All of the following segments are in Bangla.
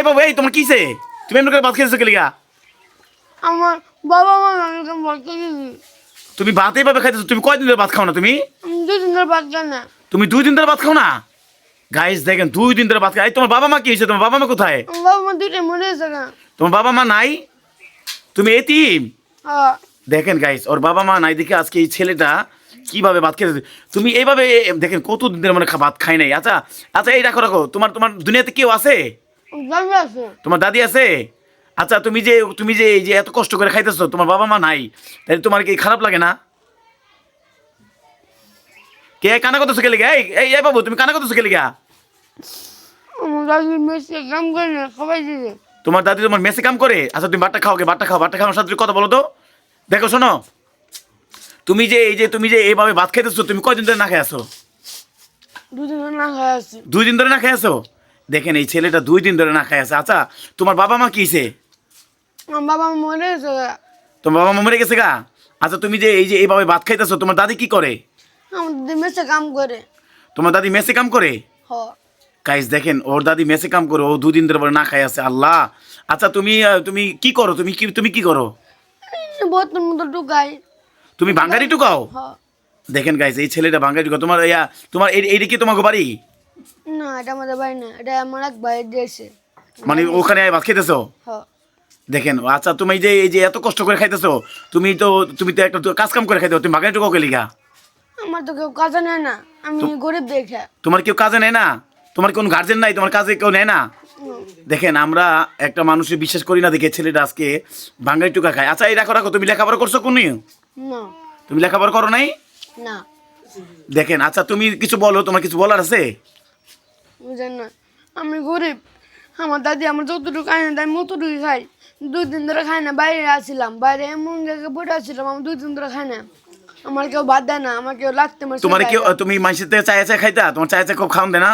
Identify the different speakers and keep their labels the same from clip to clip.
Speaker 1: এই বাবু এই তোমার কিসে? তুমি এমনি করে ভাত খেয়েছো কে লিগা
Speaker 2: আমার বাবা মা আমাকে
Speaker 1: তুমি ভাত এইভাবে খাইতেছো তুমি কয়দিন ধরে ভাত খাও না তুমি?
Speaker 2: আমি দুদিন ধরে বাদ যান না।
Speaker 1: তুমি দুই দিন ধরে ভাত খাও না? গাইস দেখেন দুই দিন ধরে ভাত খাই। তোমার বাবা মা কি হয়েছে? তোমার বাবা মা কোথায়?
Speaker 2: বাবা মা দুইটা মরে গেছে না
Speaker 1: তোমার বাবা মা নাই? তুমি এতিম?
Speaker 2: হ্যাঁ।
Speaker 1: দেখেন গাইস ওর বাবা মা নাই দেখে আজকে এই ছেলেটা কীভাবে ভাত খেতে তুমি এইভাবে দেখেন কত দিনের মানে ভাত খাই নাই? আচ্ছা আচ্ছা এই রাখো রাখো। তোমার তোমার দুনিয়াতে কেউ আছে? তোমার দাদি আছে? আচ্ছা তুমি যে তুমি যে এই যে এত কষ্ট করে খাইতেছো তোমার বাবা মা নাই তাহলে তোমার কি খারাপ লাগে না? কে কানা করতেছো কে লিগা এই এই বাবু তুমি কানা করতেছো কে লিগা
Speaker 2: আমার দাদি মেসে কাম করে না সবাই দিবে।
Speaker 1: তোমার দাদি তোমার মেসে কাম করে? আচ্ছা তুমি বাট্টা খাও বাট্টা খাও বাট্টা খাওয়ার সাথে কথা বলো তো। দেখো শোনো। তুমি যে এই যে তুমি যে এইভাবে ভাত খাইতেছো তুমি কয়দিন ধরে না খেয়ে আসো
Speaker 2: দুদিন ধরে না খাই আছে।
Speaker 1: দুই দিন ধরে না আসো দেখেন এই ছেলেটা দুই দিন ধরে না খেয়ে আছে। আচ্ছা তোমার বাবা মা কিছে
Speaker 2: আমার বাবা মা মরে গেছে।
Speaker 1: তোমার বাবা মা মরে গেছে গা? আচ্ছা তুমি যে এই যে এইভাবে ভাত খাইতেছো তোমার দাদি কি করে?
Speaker 2: আমার দাদি মেসে কাম করে।
Speaker 1: তোমার দাদি মেসে কাম করে?
Speaker 2: হ।
Speaker 1: গাইস দেখেন ওর দাদি মেসে কাম করে ও দুদিন ধরে বলে না খাই আছে। আল্লাহ! আচ্ছা তুমি তুমি কি করো? তুমি কি তুমি কি করো?
Speaker 2: বোতল মতো ঢুকাই।
Speaker 1: তুমি বাঙালি টুকাও
Speaker 2: হ।
Speaker 1: দেখেন গাইস এই ছেলেটা বাঙালি টুকাও তোমার তোমার এই এইটা কি তোমার বাড়ি?
Speaker 2: না এটা আমাদের বাড়ি না এটা আমার এক দেশে।
Speaker 1: মানে ওখানে ভাত খেতেছো দেখেন আচ্ছা তুমি যে এই যে এত কষ্ট করে খাইতেছো তুমি তো তুমি তো একটা কাজ কাম করে খাইতে তুমি বাঙালি টুকাও কে
Speaker 2: আমার তো কেউ কাজে নেয় না আমি গরিব দেখে।
Speaker 1: তোমার কেউ কাজে নেয় না? তোমার কোন গার্জেন নাই? তোমার কাজে কেউ নেয় না? দেখেন আমরা একটা মানুষের বিশ্বাস করি না দেখে ছেলেটা আজকে বাঙালি টুকা খায়। আচ্ছা এই রাখো রাখো তুমি লেখাপড়া করছ কোন
Speaker 2: না।
Speaker 1: তুমি লেখাপড়া করো নাই?
Speaker 2: না।
Speaker 1: দেখেন আচ্ছা তুমি কিছু বলো তোমার কিছু বলার আছে?
Speaker 2: বুঝেন না? আমি গরিব। আমার দাদি আমার যতটুকু খাই না তাই মতটুকু খাই। দুই দিন ধরে খাই না বাইরে আসছিলাম বাইরে এমন জায়গায় পড়ে আসছিলাম আমি দুই দিন ধরে খাই না। আমার কেউ বাদ দেয় না আমার কেউ লাগতে মারে
Speaker 1: তোমার কেউ তুমি মানুষের থেকে চায় চায় খাইতা? তোমার চায় চায় খুব খাওয়ান দেয় না?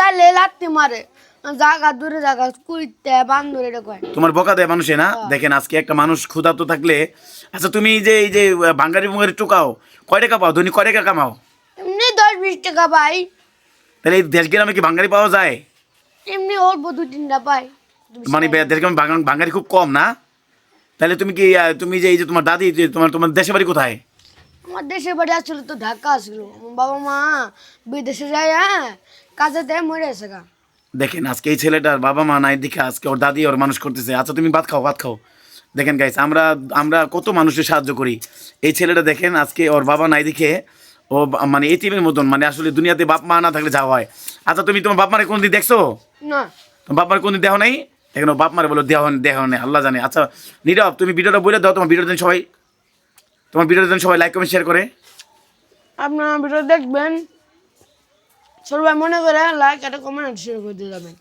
Speaker 2: চাইলে লাগতে মারে। জায়গা দূরে জায়গা কুইতে বান্ধরে এটা কয়
Speaker 1: তোমার বকা দেয় মানুষে না? দেখেন আজকে একটা মানুষ ক্ষুধার্ত থাকলে আচ্ছা তুমি যে এই যে বাঙালি বুঙ্গারি টুকাও কয় টাকা পাও? ধনী কয় টাকা কামাও?
Speaker 2: এমনি দশ বিশ টাকা পাই।
Speaker 1: তাহলে এই দেশ গ্রামে কি বাঙালি পাওয়া যায়?
Speaker 2: এমনি অল্প দু তিনটা পাই
Speaker 1: মানে দেশ গ্রামে বাঙালি খুব কম না? তাহলে তুমি কি তুমি যে এই যে তোমার দাদি যে তোমার তোমার দেশে বাড়ি কোথায়?
Speaker 2: আমার দেশের বাড়ি আসছিল তো ঢাকা আমার বাবা মা বিদেশে যায় হ্যাঁ? কাজে দেয় মরে আছে গা।
Speaker 1: দেখেন আজকে এই ছেলেটার বাবা মা নাই দেখে আজকে ওর দাদি ওর মানুষ করতেছে। আচ্ছা তুমি ভাত খাও ভাত খাও। দেখেন গাইস আমরা আমরা কত মানুষের সাহায্য করি। এই ছেলেটা দেখেন আজকে ওর বাবা নাই দেখে ও মানে এটিমের মতন মানে আসলে দুনিয়াতে বাপ মা না থাকলে যাওয়া হয়। আচ্ছা তুমি তোমার বাপ মারে কোনদিন দেখছ?
Speaker 2: না।
Speaker 1: তোমার বাপ মারে কোনদিন দেহ নাই? এখন বাপ মারে বলো দেহ দেহ নেই আল্লাহ জানে। আচ্ছা নীরব তুমি ভিডিওটা বলে দাও তোমার ভিডিওর দিন সবাই। তোমার ভিডিওর দিন সবাই লাইক কমেন্ট শেয়ার করে।
Speaker 2: আপনারা ভিডিও দেখবেন সবাই মনে করে লাইক একটা কমেন্ট শেয়ার করে দিয়ে যাবেন।